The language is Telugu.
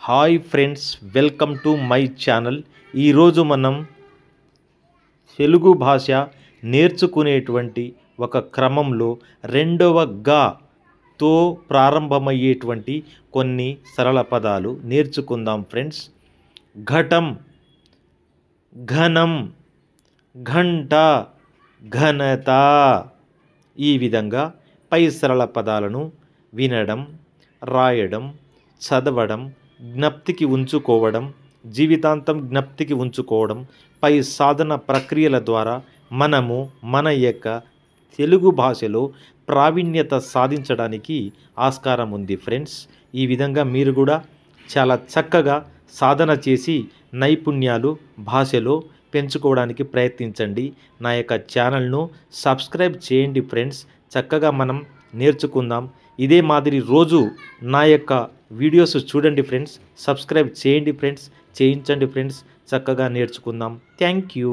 Hi friends welcome to my channel. ఈరోజు మనం తెలుగు భాష నేర్చుకునేటువంటి ఒక క్రమంలో రెండవ గాతో ప్రారంభమయ్యేటువంటి కొన్ని సరళ పదాలు నేర్చుకుందాం ఫ్రెండ్స్. ఘటం ఘనం ఘంట ఘనత ఈ విధంగా పై సరళ పదాలను వినడం రాయడం చదవడం జ్ఞప్తికి ఉంచుకోవడం జీవితాంతం జ్ఞప్తికి ఉంచుకోవడం పై సాధన ప్రక్రియల ద్వారా మనము మన యొక్క తెలుగు భాషలో ప్రావీణ్యత సాధించడానికి ఆస్కారం ఉంది ఫ్రెండ్స్. ఈ విధంగా మీరు కూడా చాలా చక్కగా సాధన చేసి నైపుణ్యాలు భాషలో పెంచుకోవడానికి ప్రయత్నించండి. నా యొక్క ఛానల్ను సబ్స్క్రైబ్ చేయండి ఫ్రెండ్స్. చక్కగా మనం నేర్చుకుందాం. ఇదే మాదిరి రోజు నా యొక్క వీడియోస్ చూడండి ఫ్రెండ్స్ సబ్స్క్రైబ్ చేయండి ఫ్రెండ్స్ చేయించండి ఫ్రెండ్స్ చక్కగా నేర్చుకుందాం. Thank you.